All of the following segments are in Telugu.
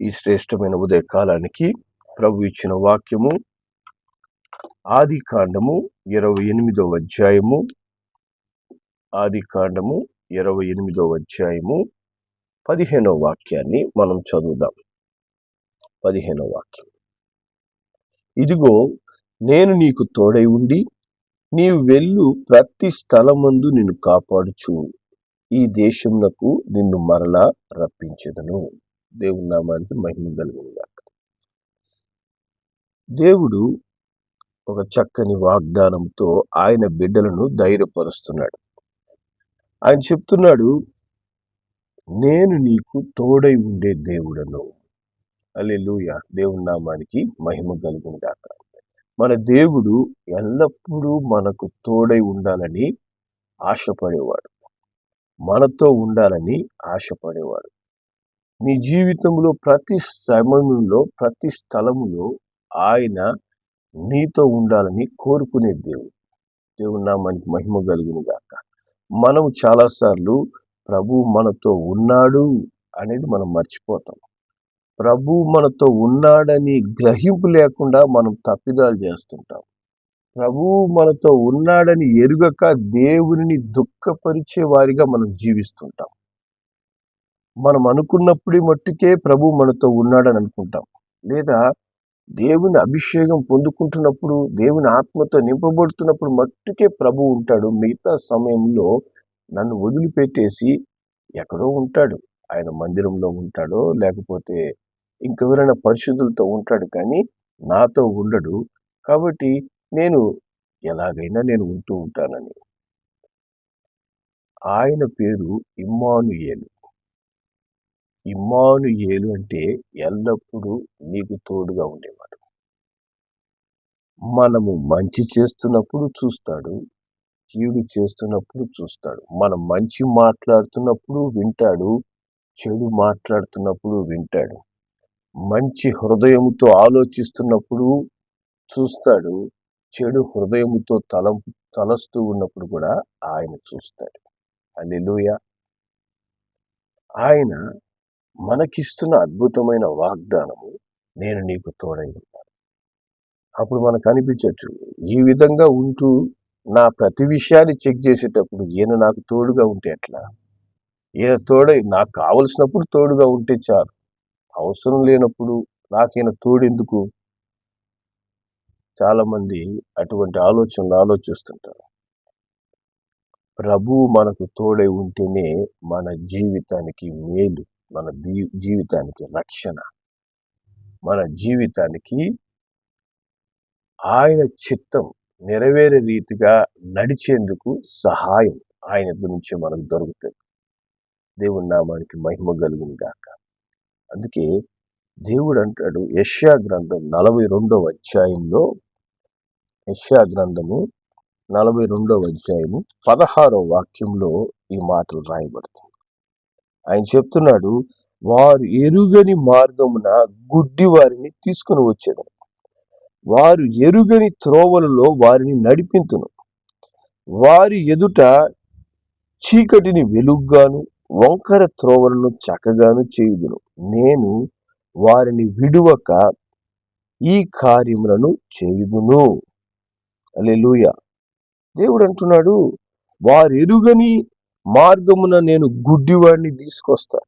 ఈ శ్రేష్టమైన ఉదయ కాలానికి ప్రభు ఇచ్చిన వాక్యము ఆది కాండము ఇరవై ఎనిమిదవ అధ్యాయము ఆది కాండము ఇరవై ఎనిమిదవ అధ్యాయము పదిహేనవ వాక్యాన్ని మనం చదువుదాం. పదిహేనవ వాక్యం. ఇదిగో నేను నీకు తోడై ఉండి నీవు వెళ్ళు ప్రతి స్థలమందు నిన్ను కాపాడుచు. ఈ దేశమునకు నిన్ను మరలా రప్పించదను. దేవుని నామానికి మహిమ కలుగునుగాక. దేవుడు ఒక చక్కని వాగ్దానంతో ఆయన బిడ్డలను ధైర్యపరుస్తున్నాడు. ఆయన చెప్తున్నాడు నేను నీకు తోడై ఉండే దేవుడను. అల్లెలుయ దేవుని నామానికి మహిమ కలుగును గాక మన దేవుడు ఎల్లప్పుడూ మనకు తోడై ఉండాలని ఆశపడేవాడు. మనతో ఉండాలని ఆశపడేవాడు. నీ జీవితంలో ప్రతి సమయంలో ప్రతి స్థలములో ఆయన నీతో ఉండాలని కోరుకునే దేవుడు. దేవుని నామానికి మహిమ కలుగును గాక. మనం చాలాసార్లు ప్రభు మనతో ఉన్నాడు అనేది మనం మర్చిపోతాం. ప్రభు మనతో ఉన్నాడని గ్రహింపు లేకుండా మనం తప్పిదాలు చేస్తుంటాం. ప్రభు మనతో ఉన్నాడని ఎరుగక దేవుని దుఃఖపరిచే వారిగా మనం జీవిస్తుంటాం. మనం అనుకున్నప్పుడు మట్టుకే ప్రభు మనతో ఉన్నాడని అనుకుంటాం. లేదా దేవుని అభిషేకం పొందుకుంటున్నప్పుడు దేవుని ఆత్మతో నింపబడుతున్నప్పుడు మట్టుకే ప్రభు ఉంటాడు. మిగతా సమయంలో నన్ను వదిలిపెట్టేసి ఎక్కడో ఉంటాడు. ఆయన మందిరంలో ఉంటాడో లేకపోతే ఇంకెవరైనా పరిశుద్ధులతో ఉంటాడు కానీ నాతో ఉండడు. కాబట్టి నేను ఎలాగైనా నేను ఉంటూ ఉంటానని. ఆయన పేరు ఇమ్మానుయేలు. ఇమ్మానుయేలు అంటే ఎల్లప్పుడూ నీకు తోడుగా ఉండేవాడు. మనము మంచి చేస్తున్నప్పుడు చూస్తాడు కీడు చేస్తున్నప్పుడు చూస్తాడు. మనం మంచి మాట్లాడుతున్నప్పుడు వింటాడు చెడు మాట్లాడుతున్నప్పుడు వింటాడు. మంచి హృదయముతో ఆలోచిస్తున్నప్పుడు చూస్తాడు చెడు హృదయముతో తల తలస్తూ ఉన్నప్పుడు కూడా ఆయన చూస్తాడు. అల్లెలుయ ఆయన మనకిస్తున్న అద్భుతమైన వాగ్దానము నేను నీకు తోడై ఉంటాను అప్పుడు మనకు అనిపించవచ్చు ఈ విధంగా ఉంటూ నా ప్రతి విషయాన్ని చెక్ చేసేటప్పుడు ఈయన నాకు తోడుగా ఉంటే ఎట్లా? ఈయన తోడై నాకు కావలసినప్పుడు తోడుగా ఉంటే చాలు. అవసరం లేనప్పుడు నాకైనా తోడెందుకు? చాలామంది అటువంటి ఆలోచనలు ఆలోచిస్తుంటారు. ప్రభువు మనకు తోడై ఉంటేనే మన జీవితానికి మేలు. మన జీవితానికి రక్షణ. మన జీవితానికి ఆయన చిత్తం నెరవేరే రీతిగా నడిచేందుకు సహాయం ఆయన గురించి మనకు దొరుకుతుంది దేవుని నామానికి మహిమ కలుగుని గాక. అందుకే దేవుడు అంటాడు యష్యా గ్రంథం నలభై రెండవ అధ్యాయంలో యష్యా గ్రంథము నలభై రెండవ అధ్యాయము పదహారవ వాక్యంలో ఈ మాటలు రాయబడుతుంది. ఆయన చెప్తున్నాడు వారు ఎరుగని మార్గమున గుడ్డి వారిని తీసుకుని వచ్చేది వారు ఎరుగని త్రోవలలో వారిని నడిపింతును. వారి ఎదుట చీకటిని వెలుగ్గాను వంకర త్రోవలను చక్కగాను చేయుదును. నేను వారిని విడువక ఈ కార్యములను చేయుదును. అలెలుయ దేవుడు అంటున్నాడు వారు ఎరుగని మార్గమున నేను గుడ్డివాడిని తీసుకొస్తా.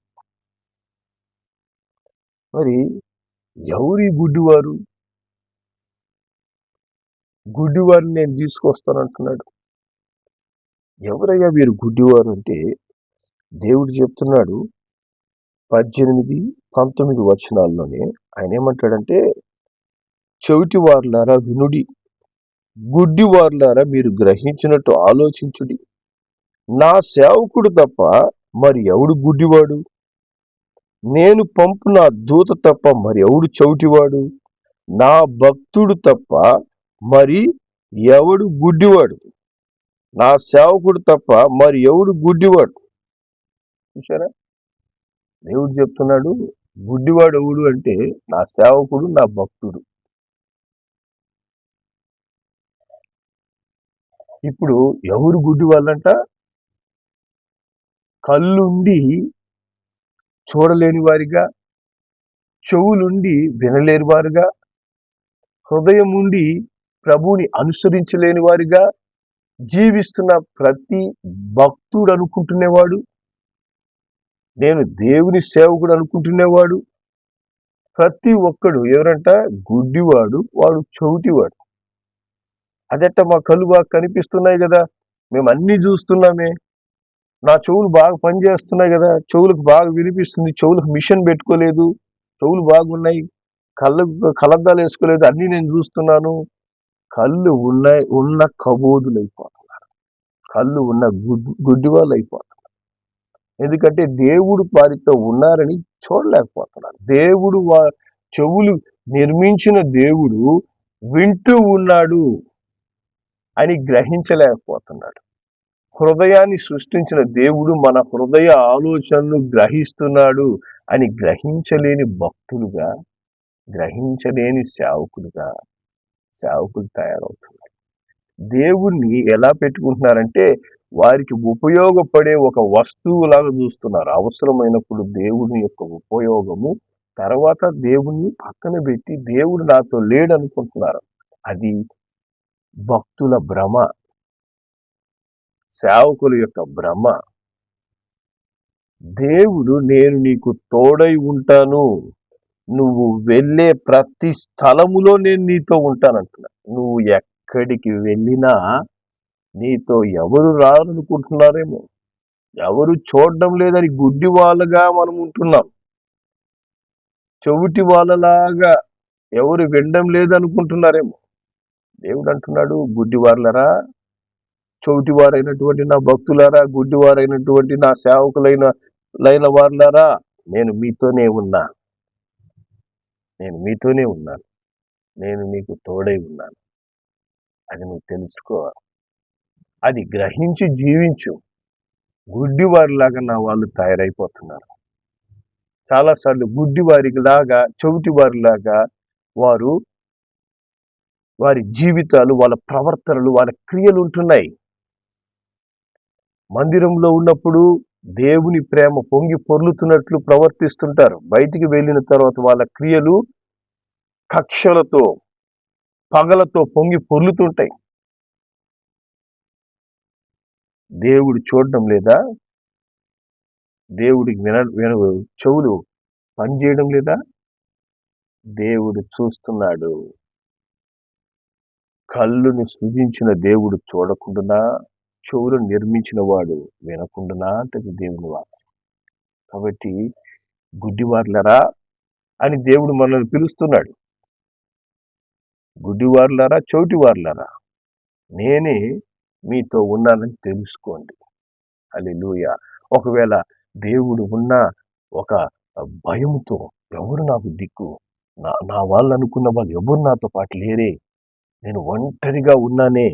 మరి ఎవరి గుడ్డివారు? గుడ్డివారిని నేను తీసుకొస్తానంటున్నాడు. ఎవరయ్యా వీరు గుడ్డివారు అంటే? దేవుడు చెప్తున్నాడు పద్దెనిమిది పంతొమ్మిది వచనాల్లోనే ఆయన ఏమంటాడంటే చెవిటి వారులారా వినుడి గుడ్డి వారులారా మీరు గ్రహించినట్టు ఆలోచించుడి. నా సేవకుడు తప్ప మరి ఎవడు గుడ్డివాడు? నేను పంపు నా దూత తప్ప మరి ఎవడు చౌటివాడు నా భక్తుడు తప్ప మరి ఎవడు గుడ్డివాడు? నా సేవకుడు తప్ప మరి ఎవడు గుడ్డివాడు? చూసారా దేవుడు చెప్తున్నాడు గుడ్డివాడు ఎవడు అంటే నా సేవకుడు నా భక్తుడు. ఇప్పుడు ఎవరు గుడ్డి వాళ్ళంట కళ్ళుండి చూడలేని వారిగా చెవులుండి వినలేని వారుగా హృదయం ఉండి ప్రభువుని అనుసరించలేని వారిగా జీవిస్తున్న ప్రతి భక్తుడు అనుకుంటునేవాడు నేను దేవుని సేవకుడు అనుకుంటునేవాడు ప్రతి ఒక్కడు ఎవరంట? గుడ్డివాడు వాడు చౌటివాడు. అదట మా కళ్ళు కనిపిస్తున్నాయి కదా మేము అన్నీ చూస్తున్నామే. నా చెవులు బాగా పనిచేస్తున్నాయి కదా చెవులకు బాగా వినిపిస్తుంది చెవులకు మిషన్ పెట్టుకోలేదు చెవులు బాగున్నాయి కళ్ళకు కలద్దాలు వేసుకోలేదు అన్ని నేను చూస్తున్నాను. కళ్ళు ఉన్నాయి ఉన్న కబోదులు అయిపోతున్నారు. కళ్ళు ఉన్న గుడ్ గుడ్డి వాళ్ళు అయిపోతున్నారు. ఎందుకంటే దేవుడు వారితో ఉన్నారని చూడలేకపోతున్నారు. దేవుడు వా చెవులు నిర్మించిన దేవుడు వింటూ ఉన్నాడు అని గ్రహించలేకపోతున్నాడు. హృదయాన్ని సృష్టించిన దేవుడు మన హృదయ ఆలోచనలు గ్రహిస్తున్నాడు అని గ్రహించలేని భక్తులుగా గ్రహించలేని సేవకులుగా సేవకులు తయారవుతున్నారు. దేవుణ్ణి ఎలా పెట్టుకుంటున్నారంటే వారికి ఉపయోగపడే ఒక వస్తువులాగా చూస్తున్నారు. అవసరమైనప్పుడు దేవుని యొక్క ఉపయోగము తర్వాత దేవుణ్ణి పక్కన పెట్టి దేవుడు నాతో లేడు అనుకుంటున్నారు అది భక్తుల భ్రమ. సేవకుల యొక్క భ్రమ. దేవుడు నేను నీకు తోడై ఉంటాను. నువ్వు వెళ్ళే ప్రతి స్థలములో నేను నీతో ఉంటానంటున్నా. నువ్వు ఎక్కడికి వెళ్ళినా నీతో ఎవరు రారనుకుంటున్నారేమో. ఎవరు చూడడం లేదని గుడ్డి వాళ్ళగా మనం ఉంటున్నాం. చెవిటి వాళ్ళలాగా ఎవరు వినడం లేదనుకుంటున్నారేమో. దేవుడు అంటున్నాడు గుడ్డివార్లరా చౌటివారైనటువంటి నా భక్తులారా గుడ్డివారైనటువంటి నా సేవకులైన లైన వారులారా నేను మీతోనే ఉన్నా. నేను మీతోనే ఉన్నాను. నేను నీకు తోడై ఉన్నాను. అది నువ్వు తెలుసుకో అది గ్రహించి జీవించు. గుడ్డివారిలాగా నా వాళ్ళు తయారైపోతున్నారు. చాలాసార్లు గుడ్డివారికి లాగా చెవిటి వారిలాగా వారు వారి జీవితాలు వాళ్ళ ప్రవర్తనలు వాళ్ళ క్రియలు ఉంటున్నాయి. మందిరంలో ఉన్నప్పుడు దేవుని ప్రేమ పొంగి పొర్లుతున్నట్లు ప్రవర్తిస్తుంటారు. బయటికి వెళ్ళిన తర్వాత వాళ్ళ క్రియలు కక్షలతో పగలతో పొంగి పొర్లుతుంటాయి. దేవుడు చూడడం లేదా? దేవుడికి విన విన చెవులు పనిచేయడం లేదా? దేవుడు చూస్తున్నాడు. కళ్ళుని సృజించిన దేవుడు చూడకుండా చెవులు నిర్మించిన వాడు వినకుండా అంటది దేవుని వారు కాబట్టి గుడ్డివార్లరా అని దేవుడు మనల్ని పిలుస్తున్నాడు. గుడ్డివార్లరా చోటివార్లరా? నేనే మీతో ఉన్నానని తెలుసుకోండి. అది ఒకవేళ దేవుడు ఉన్న ఒక భయంతో ఎవరు నాకు దిక్కు? నా నా వాళ్ళు అనుకున్న వాళ్ళు ఎవరు నాతో పాటు లేరే? నేను ఒంటరిగా ఉన్నానే?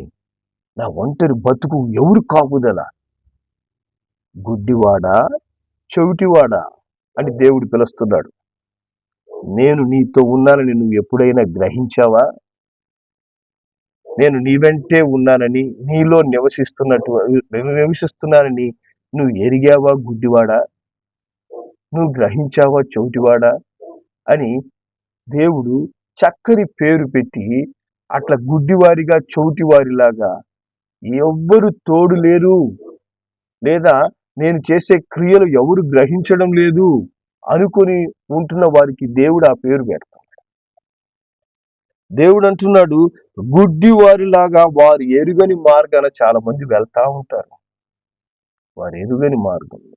నా ఒంటరి బతుకు ఎవరు కాపుదల? గుడ్డివాడా? చెవిటివాడా? అని దేవుడు పిలుస్తున్నాడు. నేను నీతో ఉన్నానని నువ్వు ఎప్పుడైనా గ్రహించావా? నేను నీ వెంటే ఉన్నానని నీలో నివసిస్తున్నట్టు నివసిస్తున్నానని నువ్వు ఎరిగావా గుడ్డివాడా? నువ్వు గ్రహించావా చెవిటివాడా? అని దేవుడు చక్కని పేరు పెట్టి అట్లా గుడ్డివారిగా చౌటివారిలాగా ఎవ్వరు తోడు లేరు. లేదా నేను చేసే క్రియలు ఎవరు గ్రహించడం లేదు అనుకొని ఉంటున్న వారికి దేవుడు ఆ పేరు పెడతాడు. దేవుడు అంటున్నాడు గుడ్డి వారిలాగా వారు ఎరుగని మార్గాన చాలా మంది వెళ్తా ఉంటారు. వారు ఎరుగని మార్గంలో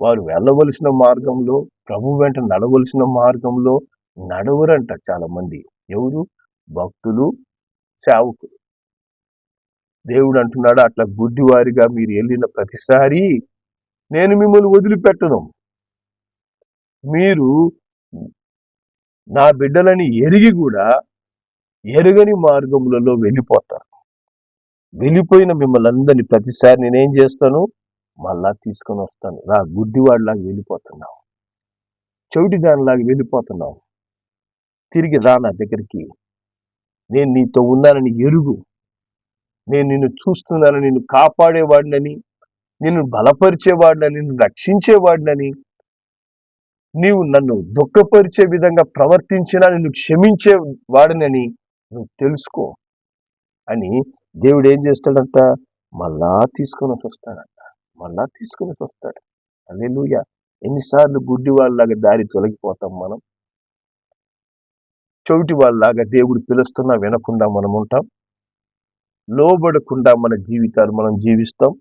వారు వెళ్ళవలసిన మార్గంలో ప్రభు వెంట నడవలసిన మార్గంలో నడవరంట చాలా మంది ఎవరు? భక్తులు సేవకులు. దేవుడు అంటున్నాడు అట్లా గుడ్డివారిగా మీరు వెళ్ళిన ప్రతిసారి నేను మిమ్మల్ని వదిలిపెట్టను. మీరు నా బిడ్డలని ఎరిగి కూడా ఎరగని మార్గములలో వెళ్ళిపోతారు. వెళ్ళిపోయిన మిమ్మల్ని అందరినీ ప్రతిసారి నేనేం చేస్తాను? మళ్ళా తీసుకొని వస్తాను. నా గుడ్డివాడిలాగా వెళ్ళిపోతున్నావు. చెవిటి దానిలాగా వెళ్ళిపోతున్నావు. తిరిగి రా నా దగ్గరికి. నేను నీతో ఉన్నానని ఎరుగు. నేను నిన్ను చూస్తున్నాను నిన్ను కాపాడేవాడినని నిన్ను బలపరిచేవాడినని నిన్ను రక్షించేవాడినని నీవు నన్ను దుఃఖపరిచే విధంగా ప్రవర్తించినా నిన్ను క్షమించే వాడినని నువ్వు తెలుసుకో అని దేవుడు ఏం చేస్తాడంట? మళ్ళా తీసుకొని వస్తాడంట. మళ్ళా తీసుకొని వస్తాడు. అల్లెలుయ ఎన్నిసార్లు గుడ్డి వాళ్ళలాగా దారి తొలగిపోతాం మనం? చౌటి వాళ్ళలాగా దేవుడు పిలుస్తున్నా వినకుండా మనం ఉంటాం. లోబడకుండా మన జీవితాలు మనం జీవిస్తాం.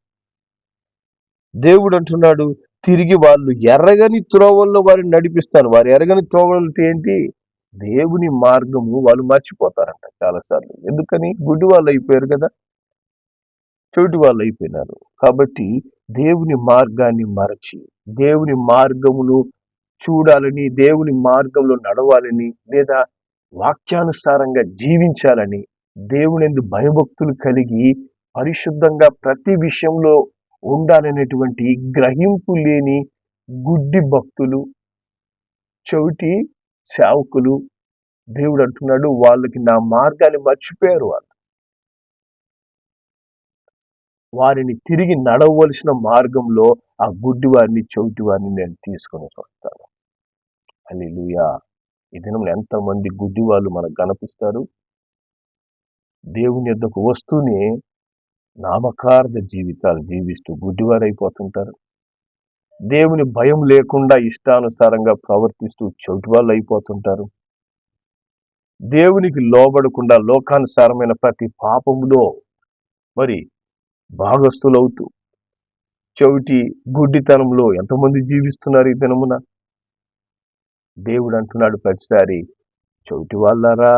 దేవుడు అంటున్నాడు తిరిగి వాళ్ళు ఎర్రగని త్రోవల్లో వారిని నడిపిస్తాను. వారు ఎరగని త్రోవలు ఏంటి? దేవుని మార్గము వాళ్ళు మర్చిపోతారంట చాలాసార్లు. ఎందుకని? గుడ్డి వాళ్ళు అయిపోయారు కదా. చెవిటి వాళ్ళు అయిపోయినారు. కాబట్టి దేవుని మార్గాన్ని మరచి దేవుని మార్గమును చూడాలని దేవుని మార్గంలో నడవాలని లేదా వాక్యానుసారంగా జీవించాలని దేవుని భయభక్తులు కలిగి పరిశుద్ధంగా ప్రతి విషయంలో ఉండాలనేటువంటి గ్రహింపు లేని గుడ్డి భక్తులు చెవిటి సేవకులు దేవుడు అంటున్నాడు వాళ్ళకి నా మార్గాన్ని మర్చిపోయారు వాళ్ళు. వారిని తిరిగి నడవలసిన మార్గంలో ఆ గుడ్డి వారిని చెవిటి వారిని నేను తీసుకొని వస్తాను. అని ఈ దినంలో ఎంతమంది గుడ్డి వాళ్ళు మనకు కనిపిస్తారు? దేవుని యొద్దకు వస్తూనే నామకార్థ జీవితాలు జీవిస్తూ గుడ్డివారైపోతుంటారు. దేవుని భయం లేకుండా ఇష్టానుసారంగా ప్రవర్తిస్తూ చెవిటి వాళ్ళు అయిపోతుంటారు దేవునికి లోబడకుండా లోకానుసారమైన ప్రతి పాపములో మరి భాగస్థులవుతూ చెవిటి గుడ్డితనంలో ఎంతమంది జీవిస్తున్నారు ఈ దినమున? దేవుడు అంటున్నాడు ప్రతిసారి చెవిటి వాళ్ళారా?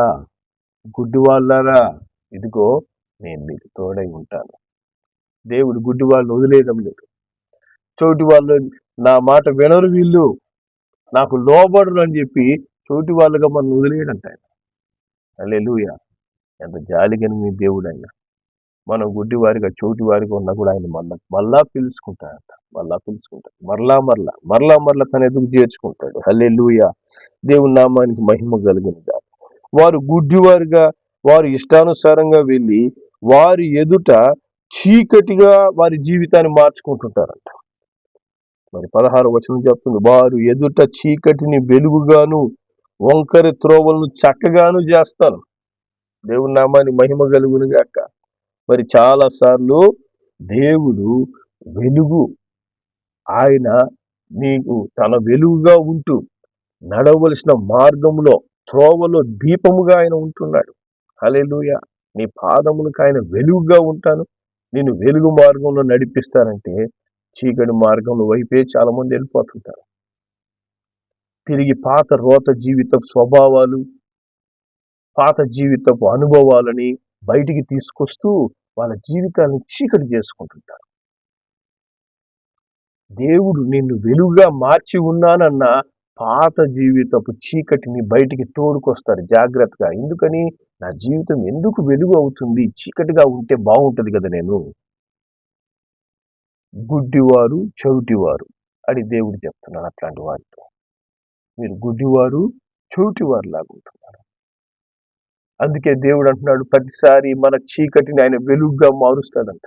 గుడ్డి వాళ్ళారా ఇదిగో నేను మీకు తోడై ఉంటాను. దేవుడు గుడ్డి వాళ్ళని వదిలేయడం లేదు. చోటి వాళ్ళు నా మాట వినరు వీళ్ళు. నాకు లోబడరు అని చెప్పి చోటి వాళ్ళుగా మనం వదిలేయడంట ఆయన. అల్లెలుయ ఎంత జాలిగని మీ దేవుడు ఆయన మనం గుడ్డివారిగా చోటి వారిగా ఉన్నా కూడా ఆయన మళ్ళా మళ్ళా పిలుచుకుంటాడంట. మళ్ళా పిలుచుకుంటాడు. మరలా మరలా మరలా మరలా తన ఎదుగు చేర్చుకుంటాడు. హల్లే దేవుని నామానికి మహిమ కలిగిన వారు గుడ్డివారిగా వారు ఇష్టానుసారంగా వెళ్ళి వారి ఎదుట చీకటిగా వారి జీవితాన్ని మార్చుకుంటుంటారంట. మరి పదహారు వచనం చెప్తుంది వారు ఎదుట చీకటిని వెలుగుగాను వంకరి త్రోవలను చక్కగాను చేస్తాను. దేవుని నామాన్ని మహిమ కలుగును గాక మరి చాలాసార్లు దేవుడు వెలుగు ఆయన నీకు తన వెలుగుగా ఉంటూ నడవలసిన మార్గంలో త్రోవలో దీపముగా ఆయన ఉంటున్నాడు. హలెలుయ నీ పాదములకు ఆయన వెలుగుగా ఉంటాను. నేను వెలుగు మార్గంలో నడిపిస్తానంటే చీకటి మార్గంలో వైపే చాలామంది వెళ్ళిపోతుంటారు. తిరిగి పాత రోత జీవితపు స్వభావాలు పాత జీవితపు అనుభవాలని బయటికి తీసుకొస్తూ వాళ్ళ జీవితాలను చీకటి చేసుకుంటుంటారు. దేవుడు నిన్ను వెలుగుగా మార్చి ఉన్నానన్న పాత జీవితపు చీకటిని బయటికి తోడుకొస్తారు జాగ్రత్తగా. ఎందుకని? నా జీవితం ఎందుకు వెలుగు అవుతుంది? చీకటిగా ఉంటే బాగుంటుంది కదా నేను. గుడ్డివారు చెవిటివారు అని దేవుడు చెప్తున్నాడు అట్లాంటి వారితో. మీరు గుడ్డివారు చెవిటివారు లాగుంటున్నారు అందుకే దేవుడు అంటున్నాడు ప్రతిసారి మన చీకటిని ఆయన వెలుగుగా మారుస్తాడంట.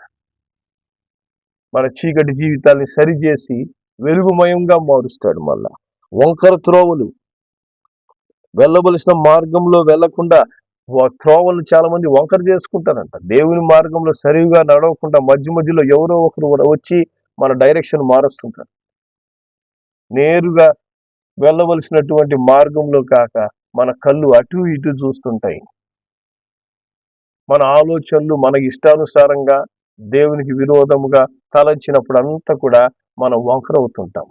మన చీకటి జీవితాన్ని సరిచేసి వెలుగుమయంగా మారుస్తాడు మళ్ళా. వంకర త్రోవలు. వెళ్ళవలసిన మార్గంలో వెళ్ళకుండా త్రోవలు చాలా మంది వంకర చేసుకుంటారంట. దేవుని మార్గంలో సరిగా నడవకుండా మధ్య మధ్యలో ఎవరో ఒకరు వచ్చి మన డైరెక్షన్ మారుస్తుంటారు. నేరుగా వెళ్ళవలసినటువంటి మార్గంలో కాక మన కళ్ళు అటు ఇటు చూస్తుంటాయి. మన ఆలోచనలు మన ఇష్టానుసారంగా దేవునికి విరోధముగా తలంచినప్పుడు అంతా కూడా మనం వంకరవుతుంటాం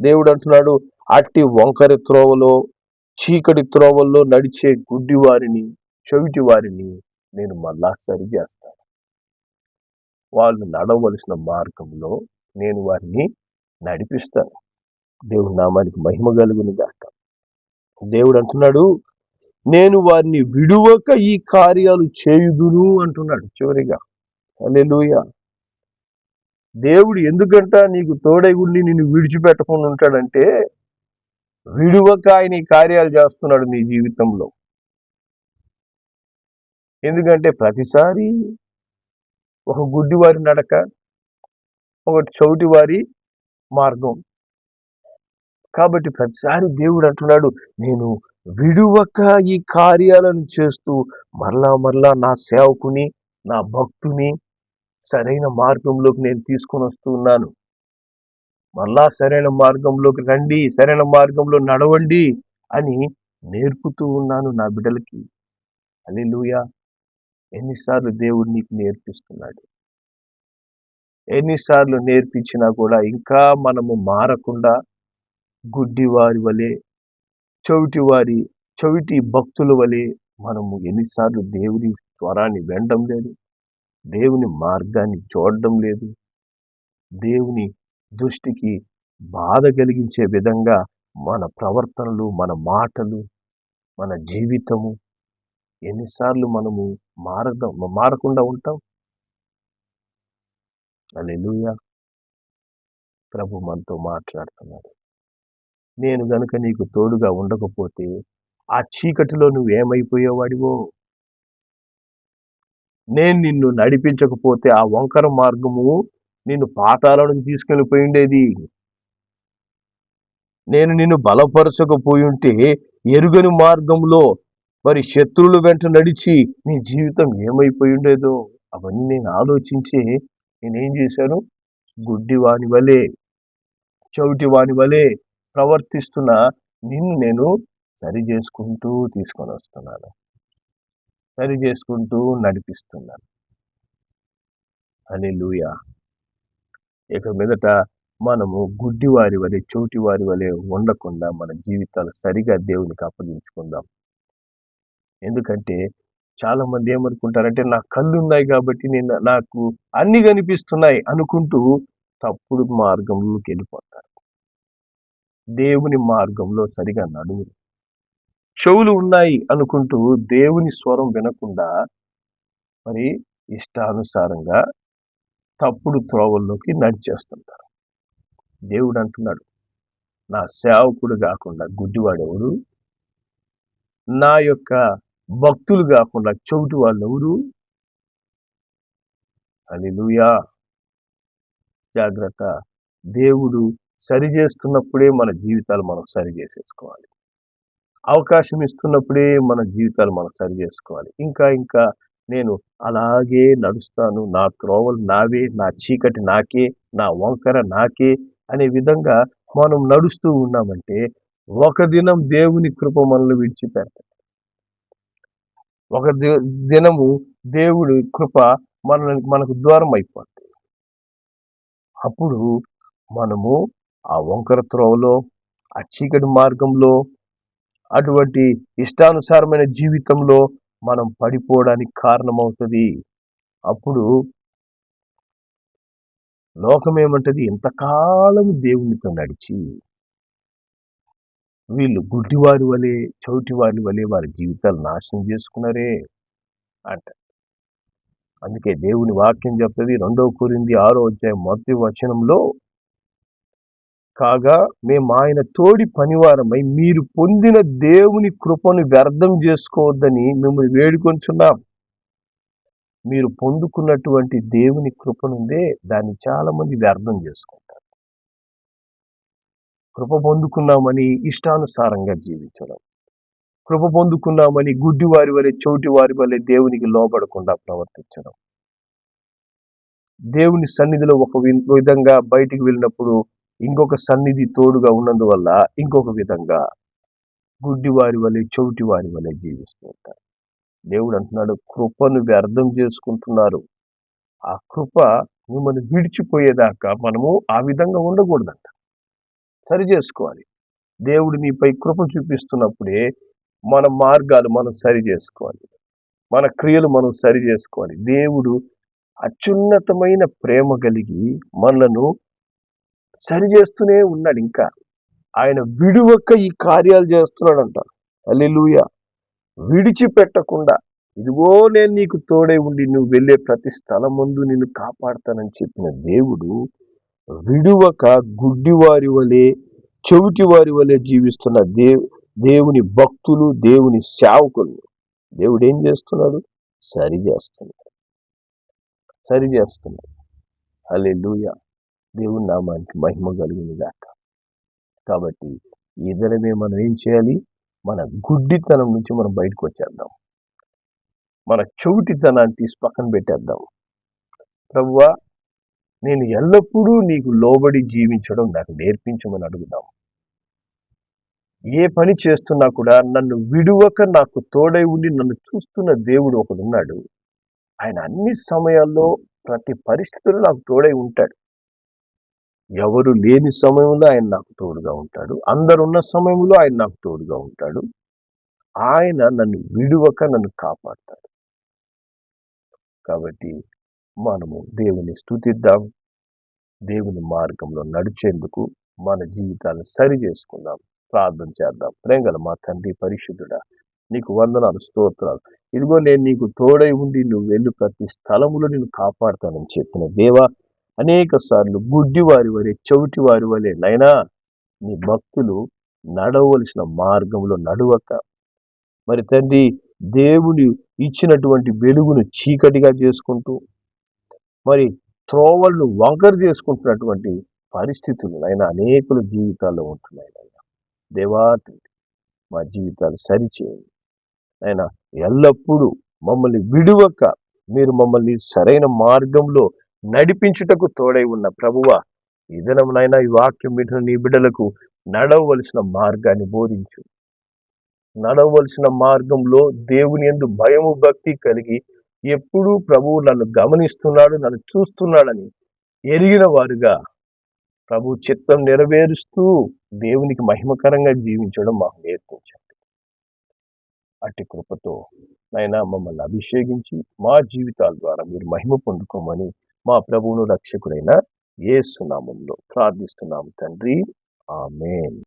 దేవుడు అంటున్నాడు అట్టి వంకరి త్రోవలో చీకటి త్రోవల్లో నడిచే గుడ్డి వారిని చెవిటి వారిని నేను మళ్ళా సరి చేస్తాను వాళ్ళు నడవలసిన మార్గంలో నేను వారిని నడిపిస్తాను. దేవుడు నామానికి మహిమ కలుగును గాక. దేవుడు అంటున్నాడు నేను వారిని విడువక ఈ కార్యాలు చేయుదును అంటున్నాడు చివరిగా. అల్లెలుయ దేవుడు ఎందుకంట నీకు తోడై ఉండి నిన్ను విడిచిపెట్టకుండా ఉంటాడంటే విడువక ఆయన ఈ కార్యాలు చేస్తున్నాడు నీ జీవితంలో. ఎందుకంటే ప్రతిసారి ఒక గుడ్డివారి నడక ఒకటి చౌటి వారి మార్గం. కాబట్టి ప్రతిసారి దేవుడు అంటున్నాడు నేను విడువక ఈ కార్యాలను చేస్తూ మరలా మరలా నా సేవకుని నా భక్తుని సరైన మార్గంలోకి నేను తీసుకొని వస్తూ మళ్ళా సరైన మార్గంలోకి రండి సరైన మార్గంలో నడవండి అని నేర్పుతూ ఉన్నాను నా బిడ్డలకి. అల్లెలుయా ఎన్నిసార్లు దేవుడు నీకు నేర్పిస్తున్నాడు. ఎన్నిసార్లు నేర్పించినా కూడా ఇంకా మనము మారకుండా గుడ్డివారి వలె చెవిటి వారి చెవిటి భక్తుల వలె మనము ఎన్నిసార్లు దేవుని స్వరాన్ని వినడం లేదు దేవుని మార్గాన్ని చూడడం లేదు దేవుని దృష్టికి బాధ కలిగించే విధంగా మన ప్రవర్తనలు మన మాటలు మన జీవితము ఎన్నిసార్లు మనము మారడం మారకుండా ఉంటాం? అల్లెలుయ. ప్రభు మనతో మాట్లాడుతున్నాడు. నేను గనుక నీకు తోడుగా ఉండకపోతే ఆ చీకటిలో నువ్వు ఏమైపోయేవాడివో నేను నిన్ను నడిపించకపోతే ఆ వంకర మార్గము నిన్ను పాతాలకు తీసుకెళ్ళిపోయి ఉండేది నేను నిన్ను బలపరచకపోయి ఉంటే ఎరుగని మార్గంలో మరి శత్రువుల వెంట నడిచి నీ జీవితం ఏమైపోయి ఉండేదో అవన్నీ నేను ఆలోచించి నేనేం చేశాను? గుడ్డివాని వలె చౌటి వాని వలె ప్రవర్తిస్తున్న నిన్ను నేను సరి చేసుకుంటూ తీసుకొని వస్తున్నాను. సరి చేసుకుంటూ నడిపిస్తున్నాను. అని లూయా ఇక మీదట మనము గుడ్డివారి వలె చోటివారి వలె ఉండకుండా మన జీవితాలు సరిగా దేవునికి అప్పగించుకుందాం. ఎందుకంటే చాలామంది ఏమనుకుంటారంటే నా కళ్ళు ఉన్నాయి కాబట్టి నేను నాకు అన్ని కనిపిస్తున్నాయి అనుకుంటూ తప్పుడు మార్గంలోకి వెళ్ళిపోతారు. దేవుని మార్గంలో సరిగా నడువు చెవులు ఉన్నాయి అనుకుంటూ దేవుని స్వరం వినకుండా మరి ఇష్టానుసారంగా తప్పుడు త్రోవల్లోకి నడిచేస్తుంటారు. దేవుడు అంటున్నాడు నా సేవకుడు కాకుండా గుడ్డివాడెవడు? నా యొక్క భక్తులు కాకుండా చెవిటి వాళ్ళు ఎవరు అని జాగ్రత్త. దేవుడు సరి చేస్తున్నప్పుడే మన జీవితాలు మనం సరి చేసేసుకోవాలి అవకాశం ఇస్తున్నప్పుడే మన జీవితాలు మనం సరి చేసుకోవాలి ఇంకా ఇంకా నేను అలాగే నడుస్తాను. నా త్రోవలు నావే నా చీకటి నాకే నా వంకర నాకే అనే విధంగా మనం నడుస్తూ ఉన్నామంటే ఒక దినం దేవుని కృప మనల్ని విడిచిపెడతాడు ఒక దినము దేవుడి కృప మన మనకు దూరం అయిపోతుంది అప్పుడు మనము ఆ వంకర త్రోవలో ఆ చీకటి మార్గంలో అటువంటి ఇష్టానుసారమైన జీవితంలో మనం పడిపోవడానికి కారణమవుతుంది. అప్పుడు లోకం ఏమంటది ఇంతకాలం దేవునితో నడిచి వీళ్ళు గుడ్డివారి వలె చౌటివారి వలె వారి జీవితాలు నాశనం చేసుకున్నారే అంట. అందుకే దేవుని వాక్యం చెప్తుంది రెండవ కూరింది ఆరో అధ్యాయం మొదటి వచనంలో కాగా మేము ఆయన తోడి పనివారమై మీరు పొందిన దేవుని కృపను వ్యర్థం చేసుకోవద్దని మిమ్మల్ని వేడుకొంచున్నాం. మీరు పొందుకున్నటువంటి దేవుని కృప నుండే దాన్ని చాలామంది వ్యర్థం చేసుకుంటారు. కృప పొందుకున్నామని ఇష్టానుసారంగా జీవించడం. కృప పొందుకున్నామని గుడ్డివారి వలె చోటి వారి వలె దేవునికి లోపడకుండా ప్రవర్తించడం. దేవుని సన్నిధిలో ఒక విధంగా బయటికి వెళ్ళినప్పుడు ఇంకొక సన్నిధి తోడుగా ఉన్నందువల్ల ఇంకొక విధంగా గుడ్డివారి వలె చెవిటి వారి వలె జీవిస్తూ ఉంటారు. దేవుడు అంటున్నాడు కృపను వ్యర్థం చేసుకుంటున్నారు. ఆ కృప మిమ్మల్ని విడిచిపోయేదాకా మనము ఆ విధంగా ఉండకూడదంట. సరి చేసుకోవాలి. దేవుడు నీపై కృప చూపిస్తున్నప్పుడే మన మార్గాలు మనం సరి చేసుకోవాలి. మన క్రియలు మనం సరి చేసుకోవాలి. దేవుడు అత్యున్నతమైన ప్రేమ కలిగి మనలను సరి చేస్తూనే ఉన్నాడు ఇంకా. ఆయన విడువక్క ఈ కార్యాలు చేస్తున్నాడంట. అల్లెలుయ విడిచిపెట్టకుండా ఇదిగో నేను నీకు తోడే ఉండి నువ్వు వెళ్ళే ప్రతి స్థలం ముందు నిన్ను కాపాడతానని చెప్పిన దేవుడు విడువక గుడ్డివారి వలె చెవిటి వారి వలె జీవిస్తున్న దేవు దేవుని భక్తులు దేవుని సేవకులు. దేవుడు ఏం చేస్తున్నాడు? సరి చేస్తున్నాడు. సరి చేస్తున్నాడు. అలే లూయ దేవుని నామానికి మహిమ కలిగిన కాబట్టి ఇద్దరమే మనం ఏం చేయాలి? మన గుడ్డితనం నుంచి మనం బయటకు వచ్చేద్దాం. మన చెవిటితనాన్ని తీసి పక్కన పెట్టేద్దాం. ప్రభువా నేను ఎల్లప్పుడూ నీకు లోబడి జీవించడం నాకు నేర్పించమని అడుగుదాం. ఏ పని చేస్తున్నా కూడా నన్ను విడువక నాకు తోడై ఉండి నన్ను చూస్తున్న దేవుడు ఒకడున్నాడు. ఆయన అన్ని సమయాల్లో ప్రతి పరిస్థితుల్లో నాకు తోడై ఉంటాడు. ఎవరు లేని సమయంలో ఆయన నాకు తోడుగా ఉంటాడు. అందరున్న సమయంలో ఆయన నాకు తోడుగా ఉంటాడు. ఆయన నన్ను విడువక నన్ను కాపాడతాడు. కాబట్టి మనము దేవుని స్థుతిద్దాం దేవుని మార్గంలో నడిచేందుకు మన జీవితాలను సరి చేసుకుందాం. ప్రార్థన చేద్దాం. ప్రేంగల మా తండ్రి పరిశుద్ధుడా నీకు వందనాలు స్తోత్రాలు. ఇదిగో నేను నీకు తోడై ఉండి నువ్వు వెళ్ళి. ప్రతి స్థలములో నేను కాపాడుతానని చెప్పిన దేవా అనేక సార్లు గుడ్డి వారి వలె చెవిటి వారి వలె నైనా నీ భక్తులు నడవలసిన మార్గంలో నడవక. మరి తండ్రి దేవుని ఇచ్చినటువంటి వెలుగును చీకటిగా చేసుకుంటూ మరి త్రోవలను వంకర చేసుకుంటున్నటువంటి పరిస్థితులు ఆయన అనేకుల జీవితాల్లో ఉంటున్నాయి ఆయన దేవా మా జీవితాలు సరిచేయండి ఆయన ఎల్లప్పుడూ మమ్మల్ని విడువక మీరు మమ్మల్ని సరైన మార్గంలో నడిపించుటకు తోడై ఉన్న ప్రభువ ఈ దినమునైనా ఈ వాక్యం వింటున్న నీ బిడ్డలకు నడవలసిన మార్గాన్ని బోధించు. నడవలసిన మార్గంలో దేవుని ఎందు భయము భక్తి కలిగి ఎప్పుడూ ప్రభువు నన్ను గమనిస్తున్నాడు నన్ను చూస్తున్నాడని ఎరిగిన వారుగా ప్రభు చిత్తం నెరవేరుస్తూ దేవునికి మహిమకరంగా జీవించడం మాకు నేర్పించండి. అట్టి కృపతో నైనా మమ్మల్ని అభిషేకించి మా జీవితాల ద్వారా మీరు మహిమ పొందుకోమని మా ప్రభువును రక్షకుడైన ఏ సునామంలో ప్రార్థిస్తున్నాము తండ్రి. ఆమెన్.